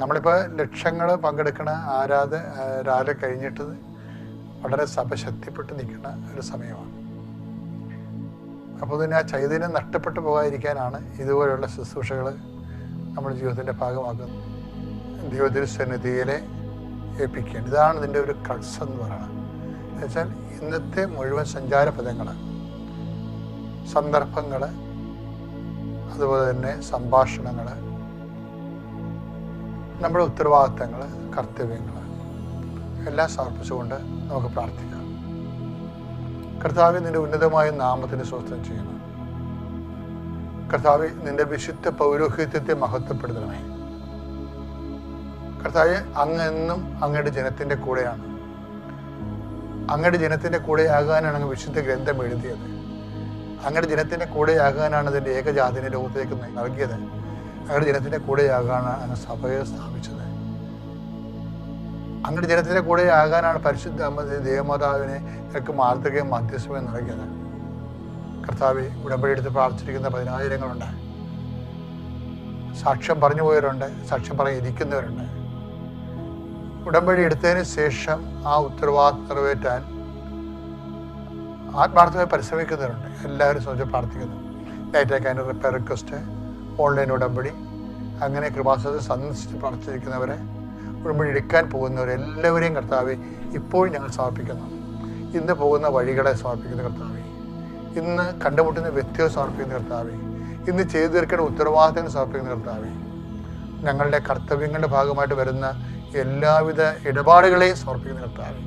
നമ്മളിപ്പോൾ ലക്ഷങ്ങൾ പങ്കെടുക്കുന്ന ആരാധ രാല കഴിഞ്ഞിട്ട് വളരെ സഭ ശക്തിപ്പെട്ട് നിൽക്കുന്ന ഒരു സമയമാണ്. അപ്പോൾ തന്നെ ആ ചൈതന്യം നഷ്ടപ്പെട്ടു പോകാതിരിക്കാനാണ് ഇതുപോലെയുള്ള ശുശ്രൂഷകൾ നമ്മുടെ ജീവിതത്തിന്റെ ഭാഗമാക്കുന്നത്. ദൈവത്തിന് സന്നിധിയിലെ ഏൽപ്പിക്കേണ്ടത് ഇതാണ് ഇതിന്റെ ഒരു കൾസ് എന്ന് പറയുന്നത്. എന്നുവെച്ചാൽ ഇന്നത്തെ മുഴുവൻ സഞ്ചാര പദങ്ങൾ സന്ദർഭങ്ങൾ അതുപോലെ തന്നെ സംഭാഷണങ്ങൾ നമ്മുടെ ഉത്തരവാദിത്തങ്ങൾ കർത്തവ്യങ്ങൾ എല്ലാം സമർപ്പിച്ചുകൊണ്ട് നമുക്ക് പ്രാർത്ഥിക്കാം. കർത്താവ് നിന്റെ ഉന്നതമായ നാമത്തിന് സ്വസ്ഥം ചെയ്യണം കർത്താവ് നിന്റെ വിശുദ്ധ പൗരോഹിത്യത്തെ മഹത്വപ്പെടുത്തണമേ. കർത്താവ് അങ്ങ് എന്നും അങ്ങയുടെ ജനത്തിന്റെ കൂടെയാണ്. അങ്ങയുടെ ജനത്തിന്റെ കൂടെയാകാനാണ് അങ്ങ് വിശുദ്ധ ഗ്രന്ഥം എഴുതിയത്. അങ്ങയുടെ ജനത്തിന്റെ കൂടെയാകാനാണ് അതിന്റെ ഏകജാതിനെ ലോകത്തേക്ക് നൽകിയത്. അങ്ങയുടെ ജനത്തിന്റെ കൂടെയാകാനാണ് അങ്ങ് സഭയെ സ്ഥാപിച്ചത്. അങ്ങയുടെ ജനത്തിന്റെ കൂടെയാകാനാണ് പരിശുദ്ധ ദേവമാതാവിനെ ഞങ്ങൾക്ക് മാതൃകയും മധ്യസ്ഥവും നൽകിയത് കർത്താവ് ഉടമ്പടി എടുത്ത് പ്രാർത്ഥിച്ചിരിക്കുന്ന പതിനായിരങ്ങളുണ്ട്. സാക്ഷ്യം പറഞ്ഞു പോയവരുണ്ട് സാക്ഷ്യം പറഞ്ഞ് ഇരിക്കുന്നവരുണ്ട്. ഉടമ്പടി എടുത്തതിന് ശേഷം ആ ഉത്തരവാദിത്വം നിറവേറ്റാൻ ആത്മാർത്ഥമായി പരിശ്രമിക്കുന്നവരുണ്ട്. എല്ലാവരും സംബന്ധിച്ച് പ്രാർത്ഥിക്കുന്നു. ലൈറ്റ് ആക്കാൻ റിപ്പയർ റിക്വസ്റ്റ് ഓൺലൈൻ ഉടമ്പടി. അങ്ങനെ കൃപാസത്തെ സന്ദർശിച്ച് പ്രാർത്ഥിച്ചിരിക്കുന്നവരെ ഉടമ്പടി എടുക്കാൻ പോകുന്നവരെ എല്ലാവരെയും കർത്താവ് ഇപ്പോഴും ഞങ്ങൾ സമർപ്പിക്കുന്നു. ഇന്ന് പോകുന്ന വഴികളെ സമർപ്പിക്കുന്ന കർത്താവ്. ഇന്ന് കണ്ടുമുട്ടുന്ന വ്യക്തിയെ സമർപ്പിക്കുന്ന കർത്താവ്. ഇന്ന് ചെയ്തു തീർക്കേണ്ട ഉത്തരവാദിത്തങ്ങൾ സമർപ്പിക്കുന്ന കർത്താവ്. ഞങ്ങളുടെ കർത്തവ്യങ്ങളുടെ ഭാഗമായിട്ട് വരുന്ന എല്ലാവിധ ഇടപാടുകളെയും സമർപ്പിക്കുന്ന കർത്താവ്.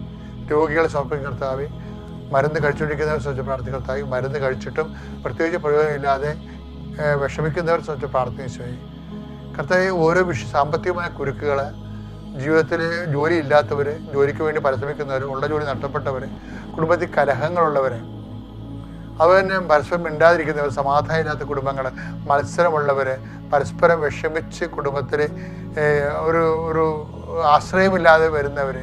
രോഗികളെ സമർപ്പിക്കുന്ന കർത്താവ്. മരുന്ന് കഴിച്ചുകൊണ്ടിരിക്കുന്നവരെ സംബന്ധിച്ച് പ്രാർത്ഥിക്കുന്ന കർത്താവ്. മരുന്ന് കഴിച്ചിട്ടും പ്രത്യേകിച്ച് പ്രയോജനമില്ലാതെ ഏഹ്, വിഷമിക്കുന്നവരെ സംബന്ധിച്ച് ചെയ്യും കർത്താവ് ഓരോ വിഷ സാമ്പത്തികമായ കുരുക്കുകൾ ജീവിതത്തിൽ ജോലി ഇല്ലാത്തവർ ജോലിക്ക് വേണ്ടി പരിശ്രമിക്കുന്നവർ ഉള്ള ജോലി നഷ്ടപ്പെട്ടവർ കുടുംബത്തിൽ കലഹങ്ങളുള്ളവർ അവർ തന്നെ പരസ്പരം മിണ്ടാതിരിക്കുന്നവർ സമാധാനമില്ലാത്ത കുടുംബങ്ങൾ മത്സരമുള്ളവർ പരസ്പരം വിഷമിച്ച് കുടുംബത്തിൽ ഒരു ഒരു ആശ്രയമില്ലാതെ വരുന്നവർ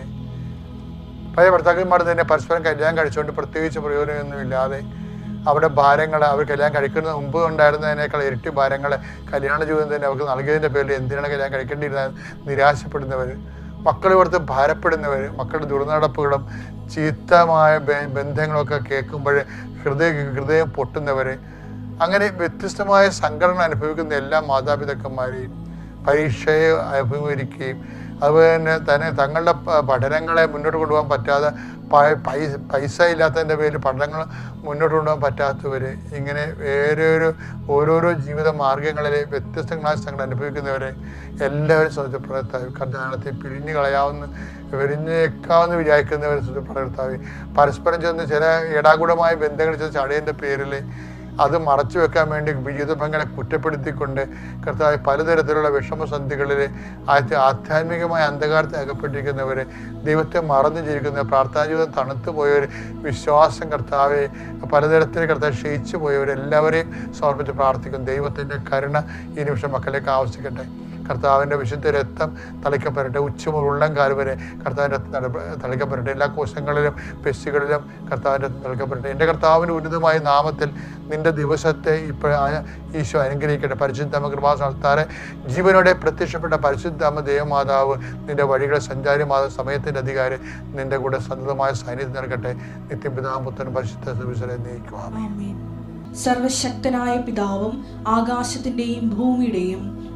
പഴയ ഭർത്താക്കന്മാർ തന്നെ പരസ്പരം കല്യാണം കഴിച്ചുകൊണ്ട് പ്രത്യേകിച്ച് പ്രയോജനമൊന്നുമില്ലാതെ അവിടെ ഭാരങ്ങൾ അവർ കല്യാണം കഴിക്കുന്നതിന് മുമ്പ് ഉണ്ടായിരുന്നതിനേക്കാൾ ഇരട്ടി ഭാരങ്ങൾ കല്യാണ ജീവിതം തന്നെ അവർക്ക് നൽകിയതിന്റെ പേരിൽ എന്തിനാണ് കല്യാണം കഴിക്കേണ്ടിയിരുന്നത്? നിരാശപ്പെടുന്നവർ മക്കളെ ഓർത്ത് ഭാരപ്പെടുന്നവർ മക്കളുടെ ദുർനടപ്പുകളും ചീത്തമായ ബന്ധങ്ങളൊക്കെ കേൾക്കുമ്പോൾ ഹൃദയ ഹൃദയം പൊട്ടുന്നവർ അങ്ങനെ വ്യത്യസ്തമായ സംഘടന അനുഭവിക്കുന്ന എല്ലാ മാതാപിതാക്കന്മാരെയും പരീക്ഷയെ അഭിമുഖീകരിക്കുകയും അതുപോലെ തന്നെ തന്നെ തങ്ങളുടെ പഠനങ്ങളെ മുന്നോട്ട് കൊണ്ടുപോകാൻ പറ്റാതെ പൈസ പൈസ ഇല്ലാത്തതിന്റെ പേരിൽ പഠനങ്ങൾ മുന്നോട്ട് കൊണ്ടുപോകാൻ പറ്റാത്തവർ ഇങ്ങനെ വേറൊരു ഓരോരോ ജീവിത മാർഗങ്ങളിൽ വ്യത്യസ്തങ്ങളായ സംഘടന അനുഭവിക്കുന്നവരെ എല്ലാവരും സംബന്ധിച്ച് കല്യാണത്തെ പിരിഞ്ഞു കളയാവുന്ന പിരിഞ്ഞേക്കാവുന്ന വിചാരിക്കുന്നവരെ പ്രകർത്താവ് പരസ്പരം ചെന്ന് ചില ഏടാകൂടമായ ബന്ധങ്ങൾ ചെന്ന് ചടയന്റെ പേരിൽ അത് മറച്ചു വെക്കാൻ വേണ്ടി ജീവിതഭംഗനെ കുറ്റപ്പെടുത്തിക്കൊണ്ട് കർത്താവ് പലതരത്തിലുള്ള വിഷമസന്ധികളിൽ ആദ്യത്തെ ആധ്യാത്മികമായ അന്ധകാരത്തെ അകപ്പെട്ടിരിക്കുന്നവർ ദൈവത്തെ മറന്നു ജീവിക്കുന്ന പ്രാർത്ഥനാ ജീവിതം തണുത്തു പോയവർ വിശ്വാസം കർത്താവെ പലതരത്തിൽ കർത്താവ് ക്ഷയിച്ചു പോയവരെല്ലാവരെയും സമർപ്പിച്ച് പ്രാർത്ഥിക്കും ദൈവത്തിന്റെ കരുണ ഈ നിമിഷം മക്കളിലേക്ക് ആവശ്യിക്കട്ടെ കർത്താവിന്റെ വിശുദ്ധ രക്തം തളിക്കപ്പെടട്ടെ. ഉച്ചമുതൽ ഉള്ളം കാൽ വരെ കർത്താവിന്റെ തളിക്കപ്പെടട്ടെ. എല്ലാ കോശങ്ങളിലും പെശുകളിലും കർത്താവിന്റെ തളിക്കപ്പെടട്ടെ. എന്റെ കർത്താവിന്റെ ഉന്നതമായ നാമത്തിൽ നിന്റെ ദിവസത്തെ ഇപ്പോൾ ഈശോ അനുഗ്രഹിക്കട്ടെ. പരിശുദ്ധമ കൃപാസ്ഥാനെ ജീവനോടെ പ്രത്യക്ഷപ്പെട്ട പരിശുദ്ധമ ദേവമാതാവ് നിന്റെ വഴികളെ സഞ്ചാരി സമയത്തിന്റെ അധികാരി നിന്റെ കൂടെ സന്നദ്ധമായ സാന്നിധ്യം നൽകട്ടെ. നിത്യപിതാപുത്രൻ പരിശുദ്ധ സുവിശരെ നയിക്കുവാം ആമേൻ. സർവശക്തനായ പിതാവും ആകാശത്തിന്റെയും ഭൂമിയുടെയും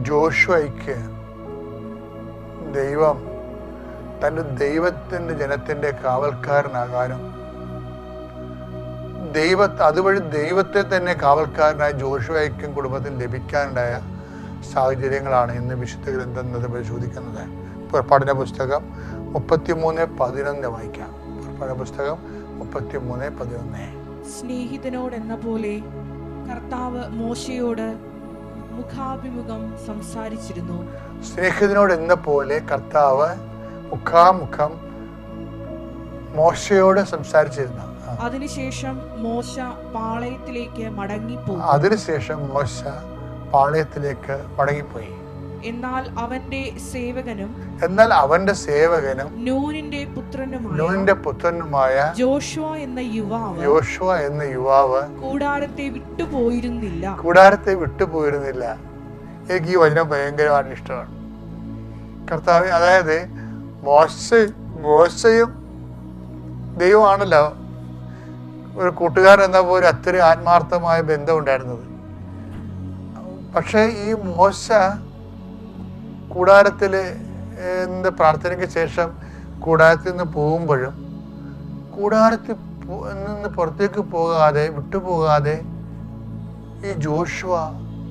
ജോഷുവയ്ക്ക് ദൈവം തന്റെ ദൈവത്തിന്റെ ജനത്തിന്റെ കാവൽക്കാരനാകാനും ദൈവ അതുവഴി ദൈവത്തെ തന്നെ കാവൽക്കാരനായ ജോഷുവയ്ക്കും കുടുംബത്തിന് ലഭിക്കാനുണ്ടായ സാഹചര്യങ്ങളാണ് ഇന്ന് വിശുദ്ധ ഗ്രന്ഥം പരിശോധിക്കുന്നത്. പുറപ്പാടിന്റെ പുസ്തകം മുപ്പത്തിമൂന്ന് പതിനൊന്ന് വായിക്കാം. പുറപ്പാടിന്റെ പുസ്തകം മുപ്പത്തിമൂന്ന് പതിനൊന്ന്. സ്നേഹിതനോടെന്ന പോലെ കർത്താവ് മോശയോട് മുഖാഭിമുഖം സംസാരിച്ചിരുന്നു. സ്നേഹിതനോട് എന്ന പോലെ കർത്താവ് മുഖാമുഖം മോശയോട് സംസാരിച്ചിരുന്നു. അതിനുശേഷം മോശ പാളയത്തിലേക്ക് മടങ്ങിപ്പോയി. അതിനുശേഷം മോശ പാളയത്തിലേക്ക് മടങ്ങിപ്പോയി. എന്നാൽ അവന്റെ സേവകനും എന്നാൽ അവന്റെ സേവകനും നൂനിന്റെ പുത്രനുമായ നൂനിന്റെ പുത്രനുമായ ജോഷുവ എന്ന യുവാവ് ജോഷുവ എന്ന യുവാവ് കൂടാരത്തെ വിട്ടുപോയിരുന്നില്ല. കൂടാരത്തെ വിട്ടുപോയിരുന്നില്ല. എനിക്ക് ഈ വചനം ഭയങ്കരമായിട്ട് ഇഷ്ടമാണ്. കർത്താവ് അതായത് മോശ മോശയും ദൈവമാണല്ലോ ഒരു കൂട്ടുകാരൻ എന്ന പോലെ അത്രയും ആത്മാർത്ഥമായ ബന്ധം ഉണ്ടായിരുന്നത്. പക്ഷേ ഈ മോശ കൂടാരത്തിൽ പ്രാർത്ഥനയ്ക്ക് ശേഷം കൂടാരത്തിൽ നിന്ന് പോകുമ്പോഴും കൂടാരത്തിൽ നിന്ന് പുറത്തേക്ക് പോകാതെ വിട്ടുപോകാതെ ഈ ജോഷുവ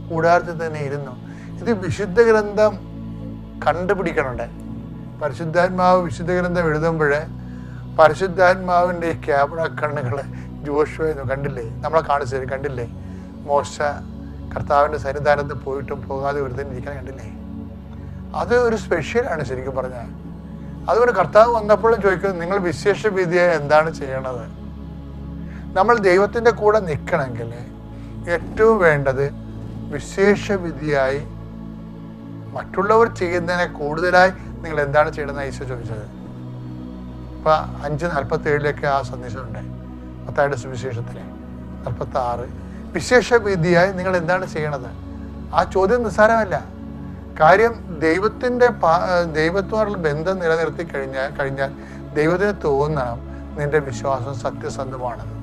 കൂടാരത്തിൽ തന്നെ ഇരുന്നു. ഇത് വിശുദ്ധ ഗ്രന്ഥം കണ്ടുപിടിക്കണുണ്ട്. പരിശുദ്ധാത്മാവ് വിശുദ്ധ ഗ്രന്ഥം എഴുതുമ്പോൾ പരിശുദ്ധാത്മാവിന്റെ ക്യാമറ കണ്ണുകൾ ജോഷുവ എന്ന് കണ്ടില്ലേ? നമ്മളെ കാണിച്ചു കണ്ടില്ലേ? മോശ കർത്താവിന്റെ സന്നിധാനത്ത് പോയിട്ടും പോകാതെ വെറുതെ ഇരിക്കാൻ കണ്ടില്ലേ? അത് ഒരു സ്പെഷ്യലാണ് ശരിക്കും പറഞ്ഞാൽ അതുകൊണ്ട് കർത്താവ് വന്നപ്പോഴും ചോദിക്കുന്നത് നിങ്ങൾ വിശേഷ വിധിയായി എന്താണ് ചെയ്യണത്? നമ്മൾ ദൈവത്തിന്റെ കൂടെ നിൽക്കണമെങ്കിൽ ഏറ്റവും വേണ്ടത് വിശേഷ വിധിയായി മറ്റുള്ളവർ ചെയ്യുന്നതിനെ കൂടുതലായി നിങ്ങൾ എന്താണ് ചെയ്യണമെന്ന് ഈശോ ചോദിച്ചത്. ഇപ്പം അഞ്ച് നാൽപ്പത്തി ഏഴിലേക്ക് ആ സന്ദേശമുണ്ട്. പത്തായുടെ സുവിശേഷത്തിൽ. നാൽപ്പത്തി ആറ് വിശേഷ വിധിയായി നിങ്ങൾ എന്താണ് ചെയ്യണത്? ആ ചോദ്യം നിസ്സാരമല്ല. കാര്യം ദൈവത്തിന്റെ ദൈവത്തോടുള്ള ബന്ധം നിലനിർത്തി കഴിഞ്ഞാൽ കഴിഞ്ഞാൽ ദൈവത്തിന് തോന്നണം നിന്റെ വിശ്വാസം സത്യസന്ധമാണെന്ന്.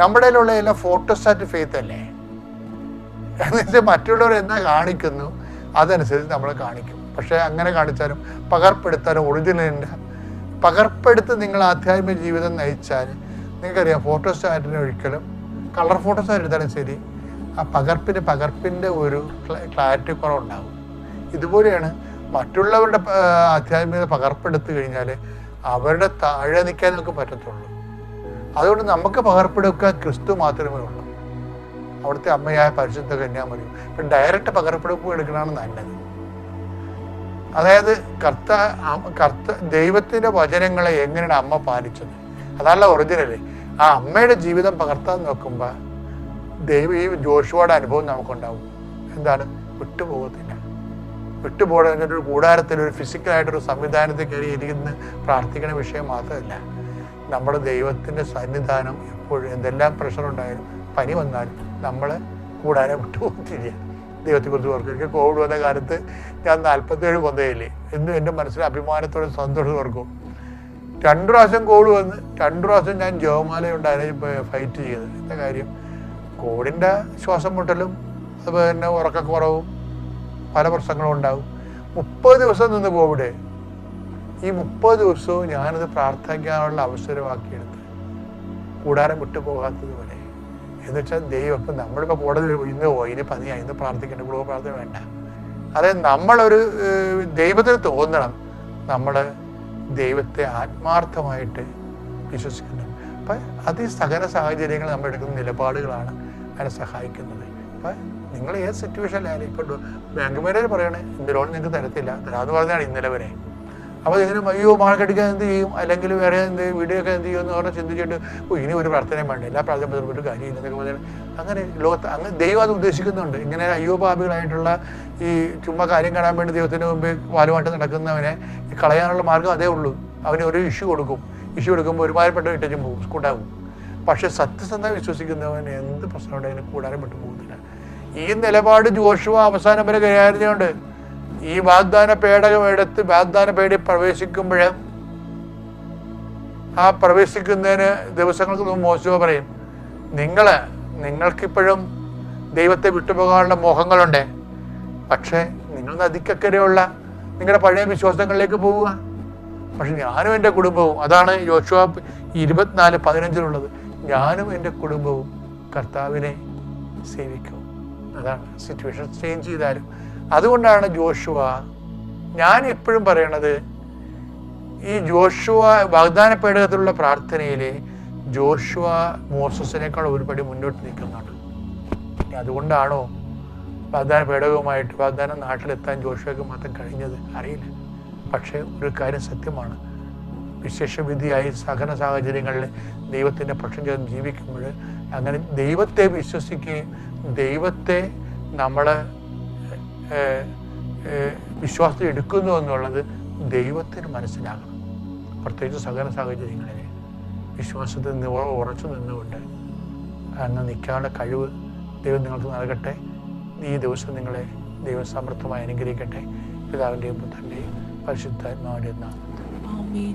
നമ്മുടെ ഉള്ള എല്ലാ ഫോട്ടോസ്റ്റാറ്റ് ഫെയ്ത്ത് അല്ലേ? എന്നിട്ട് മറ്റുള്ളവർ എന്നാ കാണിക്കുന്നു അതനുസരിച്ച് നമ്മൾ കാണിക്കും. പക്ഷേ അങ്ങനെ കാണിച്ചാലും പകർപ്പെടുത്താനും ഒറിജിനലിന്റെ പകർപ്പെടുത്ത് നിങ്ങൾ ആധ്യാത്മിക ജീവിതം നയിച്ചാൽ നിങ്ങൾക്കറിയാം ഫോട്ടോസ്റ്റാറ്റിന് ഒരിക്കലും കളർ ഫോട്ടോസ്റ്റാറ്റ് എടുത്താലും ശരി ആ പകർപ്പിന് പകർപ്പിന്റെ ഒരു ക്ലാരിറ്റി കുറവുണ്ടാകും. ഇതുപോലെയാണ് മറ്റുള്ളവരുടെ ആധ്യാത്മികത പകർപ്പെടുത്തു കഴിഞ്ഞാൽ അവരുടെ താഴെ നിൽക്കാൻ നമുക്ക് പറ്റത്തുള്ളൂ. അതുകൊണ്ട് നമുക്ക് പകർപ്പെടുക്കാൻ ക്രിസ്തു മാത്രമേ ഉള്ളൂ. അവിടുത്തെ അമ്മയായ പരിശുദ്ധ കന്യാമറി ഇപ്പം ഡയറക്റ്റ് പകർപ്പെടുപ്പ് എടുക്കണമെന്ന് നല്ലത്. അതായത് കർത്ത കർത്ത ദൈവത്തിന്റെ വചനങ്ങളെ എങ്ങനെയാണ് അമ്മ പാലിച്ചത്? അതാണല്ലോ ഒറിജിനൽ ആ അമ്മയുടെ ജീവിതം പകർത്താൻ നോക്കുമ്പോൾ ദൈവം ഈ ജോഷുവയുടെ അനുഭവം നമുക്കുണ്ടാവും. എന്താണ്? വിട്ടുപോകത്തില്ല. വിട്ടുപോകണമെങ്കിൽ ഒരു കൂടാരത്തിൽ ഒരു ഫിസിക്കലായിട്ടൊരു സംവിധാനത്തിൽ കയറി ഇരിക്കുന്ന പ്രാർത്ഥിക്കുന്ന വിഷയം മാത്രമല്ല. നമ്മുടെ ദൈവത്തിന്റെ സന്നിധാനം എപ്പോഴും എന്തെല്ലാം പ്രഷർ ഉണ്ടായാലും പനി വന്നാലും നമ്മൾ കൂടാരം വിട്ടുപോകത്തില്ല. ദൈവത്തെക്കുറിച്ച് ഓർക്കും എനിക്ക് കോവിഡ് വന്ന കാലത്ത് ഞാൻ നാൽപ്പത്തേഴ് കൊന്തയില്ലേ എന്നും എന്റെ മനസ്സിൽ അഭിമാനത്തോടെ സന്തോഷം ഓർക്കും. രണ്ടു പ്രാവശ്യം കോവിഡ് വന്ന് രണ്ടു പ്രാവശ്യം ഞാൻ ജോമാലയുണ്ടായിരുന്നു ഫൈറ്റ് ചെയ്തത്. എന്താ കാര്യം? കോവിഡിന്റെ ശ്വാസം മുട്ടലും അതുപോലെ തന്നെ ഉറക്കക്കുറവും പല പ്രശ്നങ്ങളും ഉണ്ടാവും. മുപ്പത് ദിവസം നിന്ന് കോവിഡ്. ഈ മുപ്പത് ദിവസവും ഞാനത് പ്രാർത്ഥിക്കാനുള്ള അവസരമാക്കിയെടുത്ത് കൂടാരം വിട്ടു പോകാത്തത് പോലെ. എന്ന് വെച്ചാൽ ദൈവം ഇപ്പം നമ്മളിപ്പോൾ കൂടുതൽ ഇന്ന് പോയി ഇനി പതിയായി ഇന്ന് പ്രാർത്ഥിക്കേണ്ട കുടുംബ പ്രാർത്ഥന വേണ്ട. അതായത് നമ്മളൊരു ദൈവത്തിന് തോന്നണം. നമ്മൾ ദൈവത്തെ ആത്മാർത്ഥമായിട്ട് വിശ്വസിക്കുന്നു അപ്പം അത് സകല സാഹചര്യങ്ങൾ നമ്മൾ എടുക്കുന്ന നിലപാടുകളാണ്. അതിനെ സഹായിക്കുന്നത്? അപ്പം നിങ്ങൾ ഏത് സിറ്റുവേഷനിലായാലും ഇപ്പോൾ ബാങ്ക് മാനേജർ പറയണേ ഇന്ന് ലോൺ നിങ്ങൾക്ക് തരത്തില്ല തരാമെന്ന് പറഞ്ഞാണ് ഇന്നലെ വരെ. അപ്പോൾ ഇതിന് അയ്യോ മാർക്കറ്റിക്കാൻ എന്ത് ചെയ്യും? അല്ലെങ്കിൽ വേറെ എന്ത് വീഡിയോ ഒക്കെ എന്ത് ചെയ്യും? എന്ന് പറഞ്ഞാൽ ചിന്തിച്ചിട്ട് ഇനി ഒരു പ്രാർത്ഥനയും വേണ്ട എല്ലാ പ്രാർത്ഥന ഒരു കാര്യമില്ല എന്നൊക്കെ അങ്ങനെ ലോകത്ത് അങ്ങനെ ദൈവം അത് ഉദ്ദേശിക്കുന്നുണ്ട്. ഇങ്ങനെ അയ്യോ പാപികളായിട്ടുള്ള ഈ ചുമ്മാ കാര്യം കാണാൻ വേണ്ടി ദൈവത്തിന് മുമ്പ് വാലുമായിട്ട് നടക്കുന്നവനെ കളയാനുള്ള മാർഗം അതേ ഉള്ളൂ. അവന് ഒരു ഇഷ്യൂ കൊടുക്കും. ഇഷ്യൂ കൊടുക്കുമ്പോൾ ഒരുമാതിരിപ്പെട്ട ഇട്ടും പോകും സ്കൂട്ടാകും പക്ഷെ സത്യസന്ധത വിശ്വസിക്കുന്നവന് എന്ത് പ്രശ്നം ഉണ്ടെങ്കിലും കൂടാനും വിട്ടു പോകുന്നില്ല. ഈ നിലപാട് ജോഷുവ അവസാനം വരെ കൈകാര്യമുണ്ട് ഈ വാഗ്ദാന പേടകം എടുത്ത് വാഗ്ദാന പേടി പ്രവേശിക്കുമ്പോൾ ആ പ്രവേശിക്കുന്നതിന് ദിവസങ്ങൾക്ക് മുമ്പ് മോശുവ പറയും നിങ്ങൾ നിങ്ങൾക്കിപ്പോഴും ദൈവത്തെ വിട്ടുപോകാനുള്ള മോഹങ്ങളുണ്ട്. പക്ഷേ നിങ്ങൾ നദിക്കക്കരെയുള്ള നിങ്ങളുടെ പഴയ വിശ്വാസങ്ങളിലേക്ക് പോവുക. പക്ഷെ ഞാനും എന്റെ കുടുംബവും അതാണ് യോശുവ ഇരുപത്തിനാല് പതിനഞ്ചിലുള്ളത്. ഞാനും എന്റെ കുടുംബവും കർത്താവിനെ സേവിക്കും. അതാണ് സിറ്റുവേഷൻ ചേഞ്ച് ചെയ്താലും. അതുകൊണ്ടാണ് ജോഷുവ ഞാൻ എപ്പോഴും പറയണത് ഈ ജോഷുവ വാഗ്ദാന പേടകത്തിലുള്ള പ്രാർത്ഥനയിൽ ജോഷുവ മോസസിനേക്കാൾ ഒരുപടി മുന്നോട്ട് നിൽക്കുന്നുണ്ട്. അതുകൊണ്ടാണോ വാഗ്ദാന പേടകവുമായിട്ട് വാഗ്ദാനം നാട്ടിലെത്താൻ ജോഷുവയ്ക്ക് മാത്രം കഴിഞ്ഞത്? അറിയില്ല. പക്ഷേ ഒരു കാര്യം സത്യമാണ്. വിശേഷവിധിയായി സഹന സാഹചര്യങ്ങളിൽ ദൈവത്തിന്റെ പക്ഷം ചേർന്ന് ജീവിക്കുമ്പോൾ അങ്ങനെ ദൈവത്തെ വിശ്വസിക്കുകയും ദൈവത്തെ നമ്മൾ വിശ്വാസത്തിൽ എടുക്കുന്നു എന്നുള്ളത് ദൈവത്തിന് മനസ്സിലാകണം. പ്രത്യേകിച്ച് സഹന സാഹചര്യങ്ങളിൽ വിശ്വാസത്തിൽ നിന്ന് ഉറച്ചു നിന്നുകൊണ്ട് അങ്ങ് നിൽക്കാനുള്ള കഴിവ് ദൈവം നിങ്ങൾക്ക് നൽകട്ടെ. ഈ ദിവസം നിങ്ങളെ ദൈവം സമൃദ്ധമായി അനുഗ്രഹിക്കട്ടെ. പിതാവിന്റെയും പുത്രന്റെയും പരിശുദ്ധാത്മാവിന്റെയും നാമത്തിൽ.